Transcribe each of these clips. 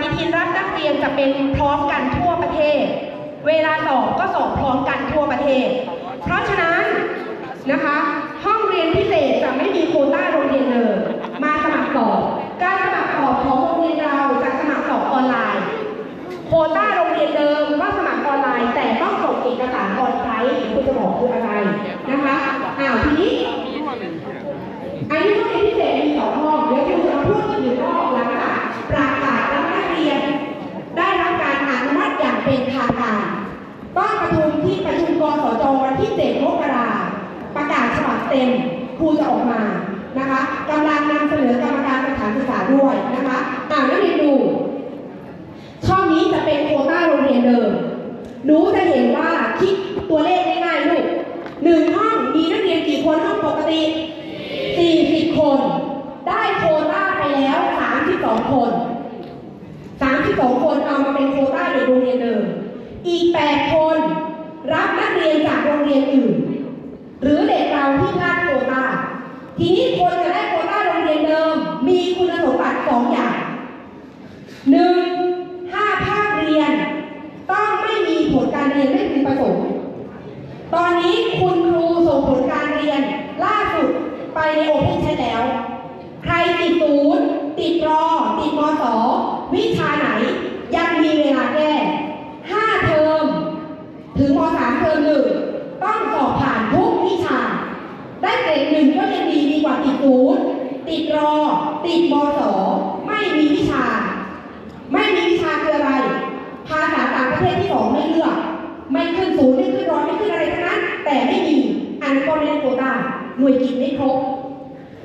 ฏิทินรับนักเรียนจะเป็นพร้อมกันทั่วประเทศ เวลาสอบก็สอบพร้อมกันทั่วประเทศ เพราะฉะนั้นนะคะ ห้องเรียนพิเศษจะไม่มีโควต้าโรงเรียนเลยมาสมัครสอบ การสมัครสอบของโรงเรียนเราจะสมัครสอบออนไลน์ โควต้าโรงเรียนเดิมก็สมัครออนไลน์ แต่ต้องส่งเอกสารออนไซต์คุณจะบอกคืออะไรนะคะอ้าวทีนี้อันนี้ห้องเรียนพิเศษมีสองห้องางการต้องประชุมที่ประชุมกสจวันที่7มกราประกาศฉบับเต็มครูจะออกมานะคะกำลังนำเสนอกรรมการสถานศึกษาด้วยนะคะอ่านักเรียนดู ช่องนี้จะเป็นโควต้าโรงเรียนเดิมหนูจะเห็นว่าคิดตัวเลขง่ายๆลูกหนึ่งห้องมีนักเรียนกี่คนห้องปกติ 40 คน ได้โควต้าไปแล้ว 32 คน 32 คนเอามาเป็นโค อีก 8 คน รับนักเรียนจากโรงเรียนอื่น หรือเด็กเราที่พลาดโควตาทีนี้คนจะได้โควต้าโรงเรียนเดิม มีคุณสมบัติสองอย่าง หนึ่งห้าภาคเรียน ต้องไม่มีผลการเรียนไม่พึงประสงค์ ตอนนี้คุณครูส่งผลการเรียนล่าสุดไปในโอเพนแชทแล้ว ใครติดศูนย์ติดรอ ติดมสวิชาไหน ยังมีเวลาแก้ห้าเทอม ถึงมสามเทอมหนึ่งต้องสอบผ่านทุกวิชา ได้เกรด หนึ่งก็ยังดีดีกว่าติดศูนย์ติดรอ ติดมสอไม่มีวิชา ไม่มีวิชาคืออะไร ภาษาต่างประเทศที่สองไม่เลือกไม่ขึ้นศูนย์ไม่ขึ้นร้อยไม่ขึ้นอะไรทั้งนั้น แต่ไม่มีอันก็ไม่ได้โควต้าหน่วยกิจไม่ครบ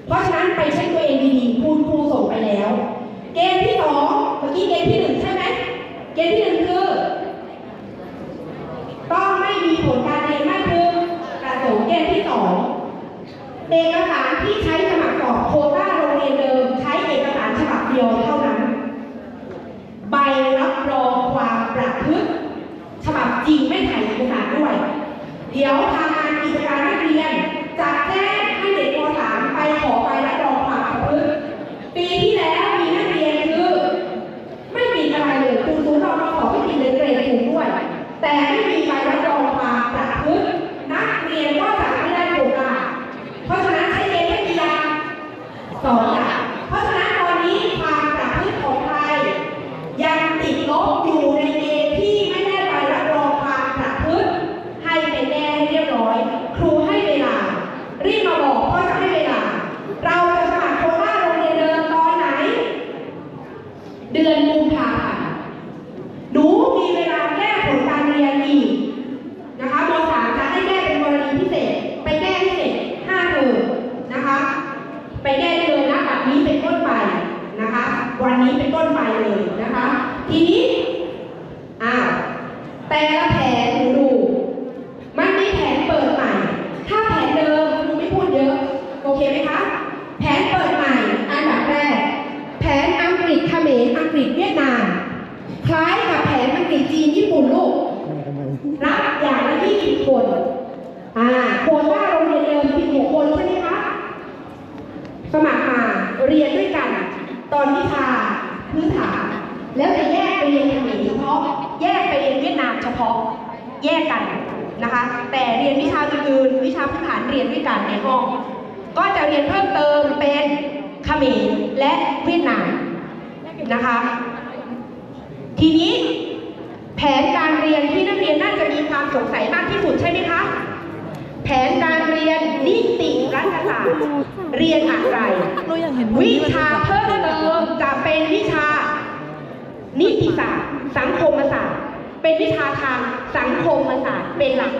เพราะฉะนั้นไปเช็คตัวเองดีๆคุณครูส่งไปแล้ว เกณฑ์ที่สองเมื่อกี้เกณฑ์ที่หนึ่งใช่ไหมเกณฑ์ที่หนึ่งคือ เอกสารที่ใช้สมัครสอบโคตาโรงเรียนเดิม ใช้เอกสารฉบับเดียวเท่านั้น ใบรับรองความประพฤติฉบับจริงไม่ถ่ายเอกสารด้วย เดี๋ยวทางงานกิจการนักเรียนจะแจ้งให้เด็กม .3 ไปขอใบรับรองความประพฤติปีที่แล้วมีนักเรียนคือ ไม่มีอะไรเลยคุณศูนย์เรามาขอไม่มีเลยเกรดถูกด้วย แต่ไม่มีใบรับรองความประพฤตินักเรียนก็จะไม่ได้โควต้าเพราะฉะนั้นใช้เกณฑ์ไม่กี่อย่าง สองอย่างเพราะฉะนั้นตอนนี้ความประพฤติของไทยยังติดลบอยู่ในเกณฑ์ที่ไม่ได้ใบรับรองความประพฤติให้ไปแก้ให้เรียบร้อย ครูให้เวลา รีบมาบอกเพราะจะให้เวลา เราจะสมัครโควต้าโรงเรียนเดิมตอนไหน เดือนกุมภาพันธ์หนูมีเวลาแก้ผลการเรียนอีกนะคะม .3 จะให้แก้เป็นกรณีพิเศษ ไปแก้พิเศษ5เทอมนะคะ ไปแก้ได้เลยนะแบบนี้เป็นต้นไปนะคะ วันนี้เป็นต้นไปเลย นะคะ ทีนี้อ้าวแต่ละแผนหนูดู มันมีแผนเปิดใหม่ ถ้าแผนเดิมครูไม่พูดเยอะ โอเคไหมคะ แผนเปิดใหม่ อันดับแรก แผนอังกฤษเขมรอังกฤษเวียดนาม คล้ายกับแผนอังกฤษจีนญี่ปุ่นลูก รับอย่างละ20คน อ่าโควต้าโรงเรียนเดิม16คนใช่ไหมคะ สมัครมาเรียนด้วยกัน ตอนวิชาพื้นฐาน แล้วจะแยกไปเรียนเขมรเฉพาะ แยกไปเรียนเวียดนามเฉพาะ แยกกันนะคะ แต่เรียนวิชาอื่นๆวิชาพื้นฐานเรียนด้วยกันในห้อง ก็จะเรียนเพิ่มเติมเป็นเขมรและเวียดนามนะคะ ทีนี้แผนการเรียนที่นักเรียนน่าจะมีความสงสัยมากที่สุดใช่ไหมคะ แผนการเรียนนิติรัฐศาสตร์เรียนอะไรราอยากเห็นวิชาเพิ่มเติมจะเป็นวิชานิติศาสตร์ สังคมศาสตร์ เป็นวิชาทาง สังคมศาสตร์เป็นหลัก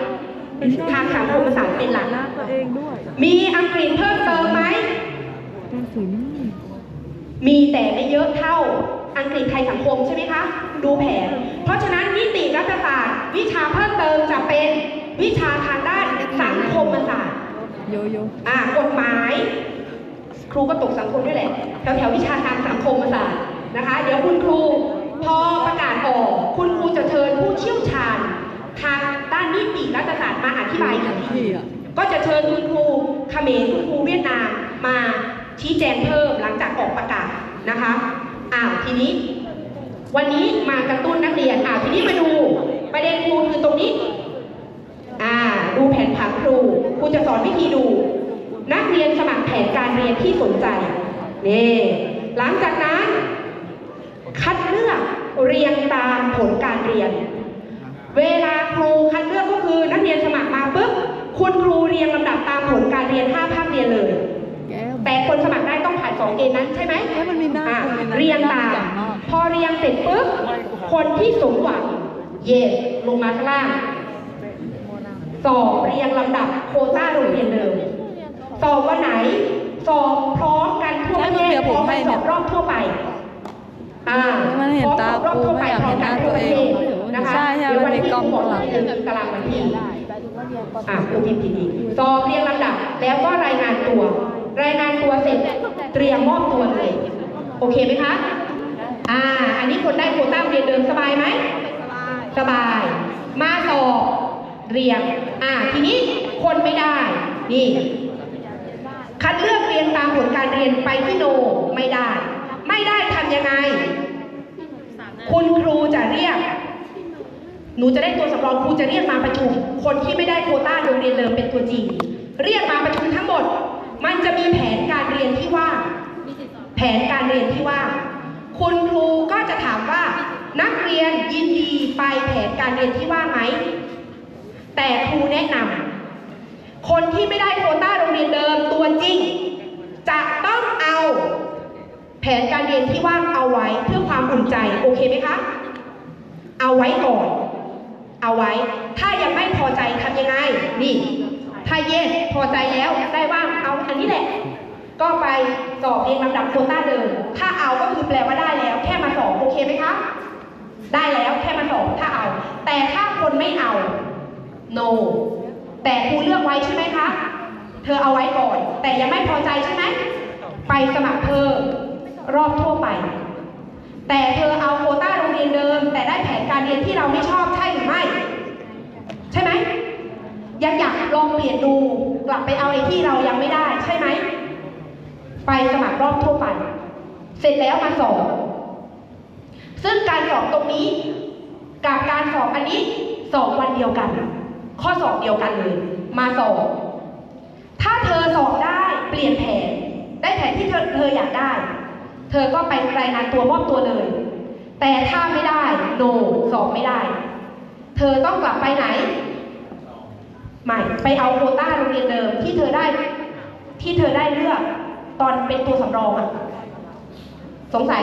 ทางสังคมศาสตร์เป็นหลักหน้าตัวเองด้วยมีอังกฤษเพิ่มเติมไหมกระสุนมีแต่ไม่เยอะเท่าอังกฤษไทยสังคมใช่ไหมคะ ดูแผน เพราะฉะนั้นนิติรัฐศาสตร์ วิชาเพิ่มเติมจะเป็นวิชาทางด้านสังคมศาสตร์โยโย่อ่ากฎหมาย ครูก็ตกสังคมด้วยแหละแถวแถวๆวิชาทางสังคมศาสตร์นะคะ เดี๋ยวคุณครูพอประกาศออก คุณครูจะเชิญผู้เชี่ยวชาญ ทางด้านนิติรัฐศาสตร์มาอธิบายอีกทีพี่อะก็จะเชิญคุณครูเขมรคุณครูเวียดนามมาชี้แจงเพิ่มหลังจากออกประกาศนะคะอ้าวทีนี้ วันนี้มากระตุ้นนักเรียนอ่าทีนี้มาดูประเด็นครูคือตรงนี้อ่าดูแผนผังครูครูจะสอนวิธีดู นักเรียนสมัครแผนการเรียนที่สนใจนี่หลังจากนั้น คัดเลือกเรียงตามผลการเรียน เวลาครูคัดเลือกก็คือนักเรียนสมัครมาปุ๊บคุณครูเรียงลำดับตามผลการเรียน5ภาคเรียนเลยแก้มแต่คนสมัครได้ต้องผ่าน2เกณฑ์นั้นใช่ไหมเอ้ยมันมีหน้าอะคนในนั้นเรียงตามหน้าใหญ่มากพอเรียงเสร็จปุ๊บคนที่สมหวังเยสลงมาข้างล่างสอบเรียงลำดับโควต้าโรงเรียนเดิมสอบวันไหนสอบพร้อมกันทั่วประเทศพร้อมกันสอบรอบทั่วไปอ่ามันเห็นตาพร้อมสอบรอบทั่วไปกูไม่อยากเห็นหน้าตัวเอง นะคะใช่ใช่เดี๋ยววันมันมีที่กล้องครูบอกข้างหลังให้คือตารางวันที่อะครูพิมพ์ดีๆสอบเรียงลำดับ แล้วก็รายงานตัว รายงานตัวเสร็จ เตรียมมอบตัวเลย โอเคไหมคะ อ่า อันนี้คนได้โควต้าเรียนเดิมสบายไหม สบาย มาสอบเรียง อ่า ทีนี้คนไม่ได้ นี่ คัดเลือกเรียนตามผลการเรียนไปที่โนไม่ได้ ไม่ได้ทำยังไง คุณครูจะเรียก หนูจะได้ตัวสำรองครูจะเรียกมาประชุม คนที่ไม่ได้โควต้าโรงเรียนเดิมเป็นตัวจริง เรียกมาประชุมทั้งหมด มันจะมีแผนการเรียนที่ว่างแผนการเรียนที่ว่างคุณครูก็จะถามว่า นักเรียนยินดีไปแผนการเรียนที่ว่างไหม แต่ครูแนะนำคนที่ไม่ได้โควต้าโรงเรียนเดิมตัวจริง จะต้องเอาแผนการเรียนที่ว่างเอาไว้เพื่อความอุ่นใจโอเคไหมคะ เอาไว้ก่อน เอาไว้ ถ้ายังไม่พอใจทำยังไง นี่ ถ้าเย็นพอใจแล้วได้ว่างเอาอันนี้แหละ ก็ไปสอบเรียงลำดับโคต้าเดิม ถ้าเอาก็คือแปลว่าได้แล้ว แค่มาสอบโอเคไหมคะ ได้แล้วแค่มาสอบถ้าเอา แต่ถ้าคนไม่เอา no แต่ครูเลือกไว้ใช่ไหมคะ เธอเอาไว้ก่อน แต่ยังไม่พอใจใช่ไหม ไปสมัครเพิ่มรอบทั่วไป แต่เธอเอาโค เรียนเดิม แต่ได้แผนการเรียนที่เราไม่ชอบใช่หรือไม่ ใช่ไหมยังอยากลองเปลี่ยนดูกลับไปเอาไอ้ที่เรายังไม่ได้ใช่ไหมไปสมัครรอบทั่วไปเสร็จแล้วมาสอบซึ่งการสอบตรงนี้กับการสอบอันนี้สอบวันเดียวกัน ข้อสอบเดียวกันเลย มาสอบถ้าเธอสอบได้เปลี่ยนแผน ได้แผนที่เธอเธออยากได้ เธอก็ไปรายงานตัวมอบตัวเลย แต่ถ้าไม่ได้โนสอบไม่ได้ เธอต้องกลับไปไหนไม่ ไปเอาโควต้าโรงเรียนเดิมที่เธอได้ ที่เธอได้เลือกตอนเป็นตัวสำรองอะสงสัย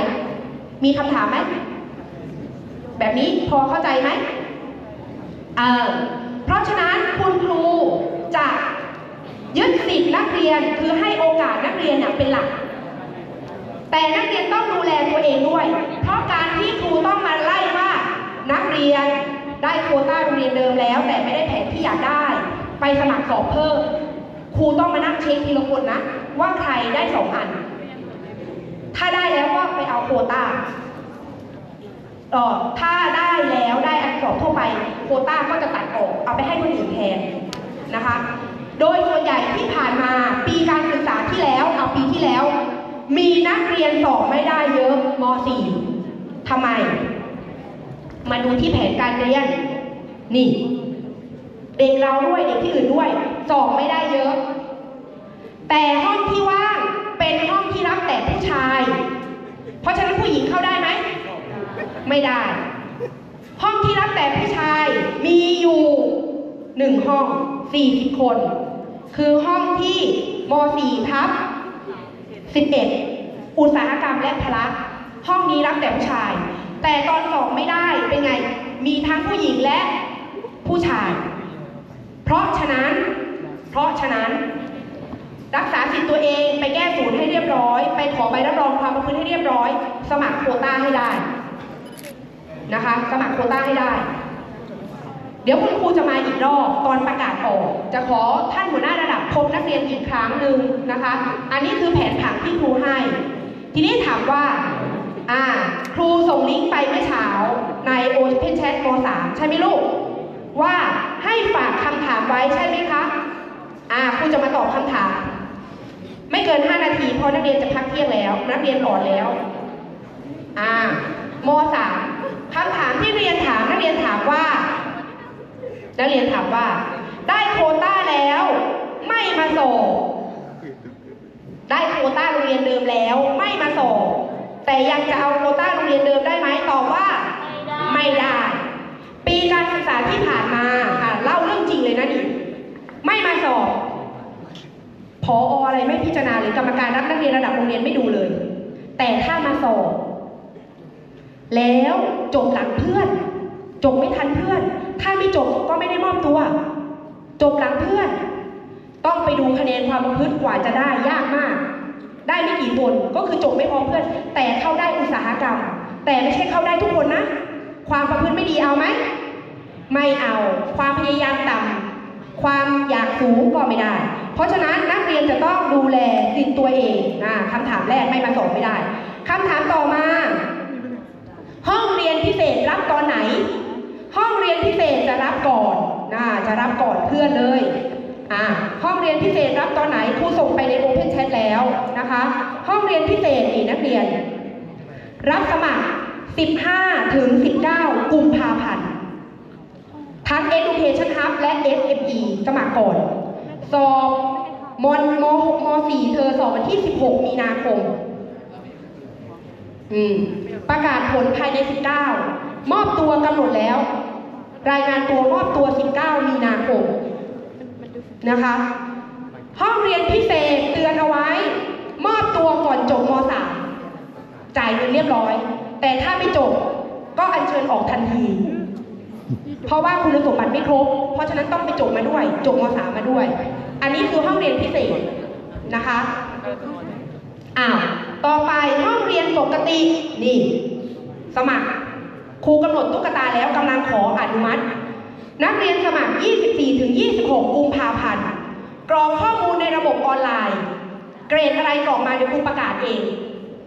มีคำถามไหม แบบนี้พอเข้าใจไหมเออเพราะฉะนั้นคุณครูจะยึดสิทธินักเรียนคือให้โอกาสนักเรียนเนี่ยเป็นหลัก แต่นักเรียนต้องดูแลตัวเองด้วย เพราะการที่ครูต้องมาไล่ว่า นักเรียนได้โค วต้าโรงเรียนเดิมแล้ว แต่ไม่ได้แผนที่อยากได้ ไปสมัครสอบเพิ่มครูต้องมานั่งเช็คทีละคนนะ ว่าใครได้สองอัน ถ้าได้แล้วก็ไปเอาโควต้าเออถ้าได้แล้วได้อันสอบทั่วไป โควต้าก็จะตัดออก เอาไปให้คนอื่นแทนนะคะ โดยส่วนใหญ่ที่ผ่านมาปีการศึกษาที่แล้วเอาปีที่แล้ว มีนักเรียนสอบไม่ได้เยอะม .4 ทำไม มาดูที่แผนการเรียน นี่ เด็กเราด้วยเด็กที่อื่นด้วยสอบไม่ได้เยอะ แต่ห้องที่ว่างเป็นห้องที่รับแต่ผู้ชาย เพราะฉะนั้นผู้หญิงเข้าได้ไหม ไม่ได้ ห้องที่รับแต่ผู้ชายมีอยู่หนึ่งห้องสี่สิบคน คือห้องที่ม .4 ทับ11อุตสาหกรรมและพละห้องนี้รับแต่ผู้ชาย แต่ตอนสอบไม่ได้เป็นไง มีทั้งผู้หญิงและ ผู้ชาย เพราะฉะนั้น เพราะฉะนั้น รักษาสิทธิ์ตัวเองไปแก้ศูนย์ให้เรียบร้อย ไปขอใบรับรองความประพฤติให้เรียบร้อย สมัครโควต้าให้ได้นะคะ สมัครโควต้าให้ได้ เดี๋ยวคุณครูจะมาอีกรอบตอนประกาศออก จะขอท่านหัวหน้าระดับพบนักเรียนอีกครั้งหนึ่งนะคะ อันนี้คือแผนผังที่ครูให้ ทีนี้ถามว่าอ่า ครูส่งลิงก์ไปเมื่อเช้าใน Open Chat ม .3 ใช่ไหมลูก ว่าให้ฝากคำถามไว้ใช่ไหมคะ อ่าครูจะมาตอบคำถาม ไม่เกิน 5 นาทีเพราะนักเรียนจะพักเที่ยงแล้ว นักเรียนอ่อนแล้ว อ่ามสามคำถามที่เรียนถามนักเรียนถามว่า นักเรียนถามว่า ได้โคต้าแล้ว ไม่มาส่งได้โคต้าโรงเรียนเดิมแล้วไม่มาส่งแต่ยังจะเอาโคต้าโรงเรียนเดิมได้ไหมตอบว่า ไม่ได้ ปีการศึกษาที่ผ่าน อนะดิไม่มาสอบพออะไรไม่พิจารณาหรือกรรมการรับนักเรียนระดับโรงเรียนไม่ดูเลย แต่ถ้ามาสอบ แล้วจบหลังเพื่อน จบไม่ทันเพื่อน ถ้าไม่จบก็ไม่ได้มอบตัว จบหลังเพื่อน ต้องไปดูคะแนนความประพฤติกว่าจะได้ยากมาก ได้ไม่กี่คนก็คือจบไม่พร้อมเพื่อน แต่เข้าได้อุตสาหกรรม แต่ไม่ใช่เข้าได้ทุกคนนะ ความประพฤติไม่ดีเอาไหมไม่เอา ความพยายามต่ำ ความอยากสูงก็ไม่ได้ เพราะฉะนั้นนักเรียนจะต้องดูแลสิทธิ์ตัวเองนะคำถามแรกไม่มาสอบไม่ได้คำถามต่อมา ห้องเรียนพิเศษรับตอนไหน ห้องเรียนพิเศษจะรับก่อนนะจะรับก่อนเพื่อนเลยอ่าห้องเรียนพิเศษรับตอนไหนครูส่งไปใน Open Chat แล้วนะคะ ห้องเรียนพิเศษนี่นักเรียน รับสมัคร 15 ถึง 19 กุมภาพันธ์ทั้ง Education Hub และ SME สมัครก่อน สอบมมมม4เธอสอบวันที่ 16 มีนาคม อืม ประกาศผลภายใน 19 มอบตัวกำหนดแล้ว รายงานตัวมอบตัว 19 มีนาคม นะคะ ห้องเรียนพิเศษเตือนเอาไว้ มอบตัวก่อนจบม .3 จ่ายเงินเรียบร้อย แต่ถ้าไม่จบก็อัญเชิญออกทันที เพราะว่าคุณสมบัติไม่ครบ เพราะฉะนั้นต้องไปจบมาด้วย จบม .3 มาด้วย อันนี้คือห้องเรียนพิเศษนะคะอ้าวต่อไปห้องเรียนปกติ นี่ สมัคร ครูกำหนดตุ๊กตาแล้วกำลังขออนุมัติ นักเรียนสมัคร 24ถึง26 กุมภาพันธ์กรอกข้อมูลในระบบออนไลน์ เกรดอะไรกรอกมาเดี๋ยวครูประกาศเอง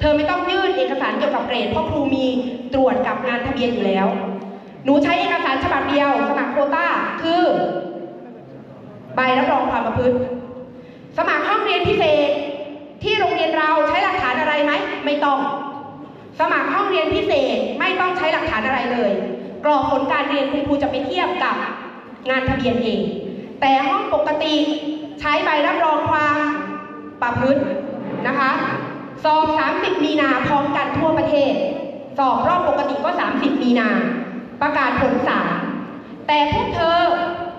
เธอไม่ต้องยื่นเอกสารเกี่ยวกับเกรดเพราะครูมีตรวจกับงานทะเบียนอยู่แล้ว หนูใช้เอกสารฉบับเดียวสมัครโคต้าคือ ใบรับรองความประพฤติ สมัครห้องเรียนพิเศษ ที่โรงเรียนเราใช้หลักฐานอะไรไหมไม่ต้อง สมัครห้องเรียนพิเศษไม่ต้องใช้หลักฐานอะไรเลย กรอกผลการเรียนคุณครูจะไปเทียบกับงานทะเบียนเอง แต่ห้องปกติใช้ใบรับรองความประพฤตินะคะสอบ 30 มีนาพร้อมกันทั่วประเทศ สอบรอบปกติก็ 30 มีนา ประกาศผลสามแต่พวกเธอ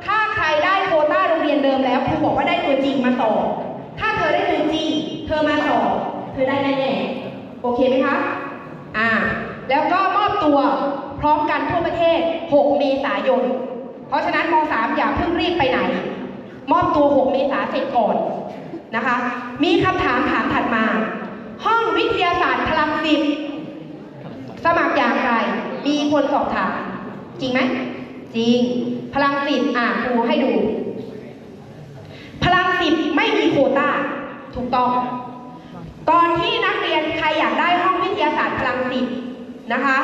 ถ้าใครได้โควต้าโรงเรียนเดิมแล้วครูบอกว่าได้ตัวจริงมาสอบถ้าเธอได้ตัวจริงเธอมาสอบเธอได้แน่ๆโอเคไหมคะอ่าแล้วก็มอบตัวพร้อมกันทั่วประเทศ 6 เมษายน เพราะฉะนั้นม .3 อย่าเพิ่งรีบไปไหน มอบตัว 6 เมษาเสร็จก่อนนะคะ มีคำถามถามถัดมา ห้องวิทยาศาสตร์พลังสิบสมัครอย่างไรมี คนสอบถามจริงไหมจริง พลังสิบอ่าครูให้ดู พลังสิบไม่มีโควต้าถูกต้องตอนที่นักเรียนใครอยากได้ห้องวิทยาศาสตร์พลังสิบนะคะ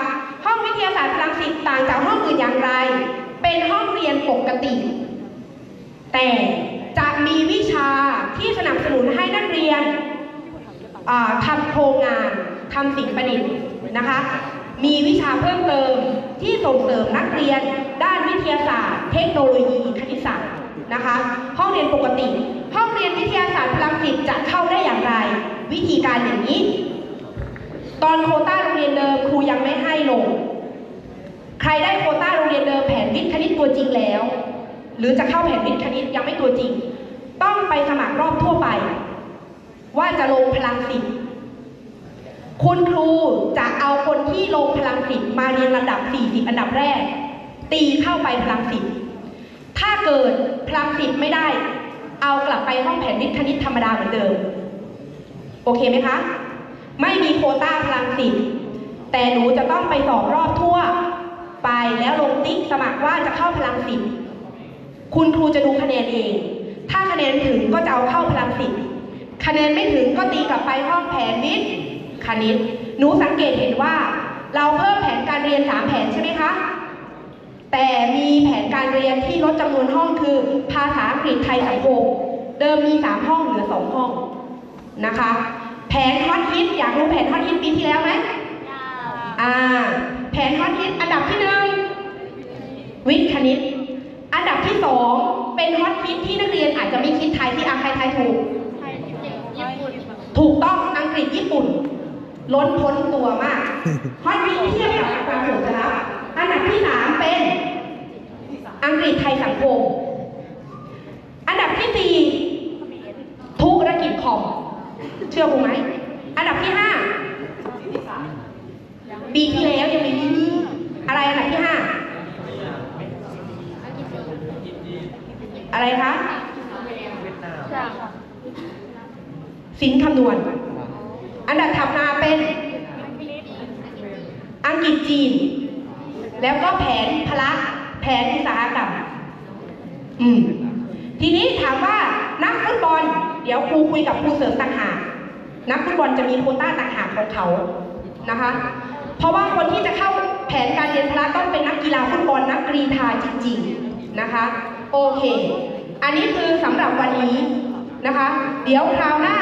ห้องวิทยาศาสตร์พลังสิบต่างจากห้องอื่นอย่างไร เป็นห้องเรียนปกติ แต่จะมีวิชาที่สนับสนุนให้นักเรียนทำโครงงานทำสิ่งประดิษฐ์นะคะ มีวิชาเพิ่มเติมที่ส่งเสริมนักเรียน ด้านวิทยาศาสตร์ เทคโนโลยีคณิตศาสตร์นะคะ ห้องเรียนปกติ ห้องเรียนวิทยาศาสตร์พลังจิตจะเข้าได้อย่างไร วิธีการอย่างนี้ ตอนโคต้าโรงเรียนเดิมครูยังไม่ให้ลง ใครได้โคต้าโรงเรียนเดิมแผนวิทย์คณิตตัวจริงแล้ว หรือจะเข้าแผนวิทย์คณิตยังไม่ตัวจริง ต้องไปสมัครรอบทั่วไป ว่าจะลงพลังสิทธิ์ คุณครูจะเอาคนที่ลงพลังสิทธิ์มาเรียนลำดับ 40 อันดับแรก ตีเข้าไปพลังสิทธิ์ถ้าเกิดพลังสิทธิ์ไม่ได้ เอากลับไปห้องแผนวิทย์คณิตธรรมดาเหมือนเดิม โอเคไหมคะ ไม่มีโคต้าพลังสิทธิ์แต่หนูจะต้องไปสอบรอบทั่ว ไปแล้วลงติ๊กสมัครว่าจะเข้าพลังสิทธิ์คุณครูจะดูคะแนนเอง ถ้าคะแนนถึงก็จะเอาเข้าพลังสิทธิ์คะแนนไม่ถึงก็ตีกลับไปห้องแผนวิทย์ คณิต หนูสังเกตเห็นว่า เราเพิ่มแผนการเรียน 3 แผนใช่ไหมคะ แต่มีแผนการเรียนที่ลดจำนวนห้องคือ ภาษาอังกฤษไทยสังคม เดิมมี 3 ห้องเหลือ 2 ห้องนะคะ แผนฮอตฮิตอยากรู้แผนฮอตฮิตปีที่แล้วไหมอ่า แผนฮอตฮิตอันดับที่หนึ่งวิทย์คณิต อันดับจะไม่คิดไทยที่อาใครไทยถูก ถูกต้องอังกฤษญี่ปุ่น ล้นพ้นตัวมากเพราะยิ่งเทียบกับอัตราส่วนจะรับอันดับที่สามเป็น อังกฤษไทยสังคม อันดับที่สี่ธุรกิจคอม เชื่อกูไหม อันดับที่ห้าปีที่แล้วยังมีที่นี่อะไรอันดับที่ห้าอะไรคะสินคำนวณ อันดับถัดมาเป็นอังกฤษจีน แล้วก็แผนพละแผนอุตสาหกรรมอืมทีนี้ถามว่านักฟุตบอล เดี๋ยวครูคุยกับครูเสริมต่างหากนักฟุตบอลจะมีโคต้าต่างหากของเขานะคะ เพราะว่าคนที่จะเข้าแผนการเรียนพละต้องเป็นนักกีฬาฟุตบอลนักกรีฑาจริง ๆนะคะ โอเค อันนี้คือสำหรับวันนี้นะคะ เดี๋ยวคราวหน้า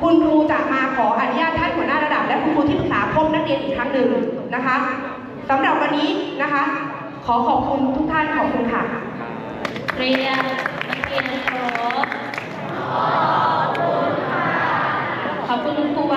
คุณครูจะมาขออนุญาตท่านหัวหน้าระดับ และคุณครูที่ปรึกษาพบนักเรียนอีกครั้งหนึ่งนะคะสำหรับวันนี้นะคะ ขอขอบคุณทุกท่านขอบคุณค่ะเรียนนักเรียนขอขอบคุณค่ะขอบคุณครู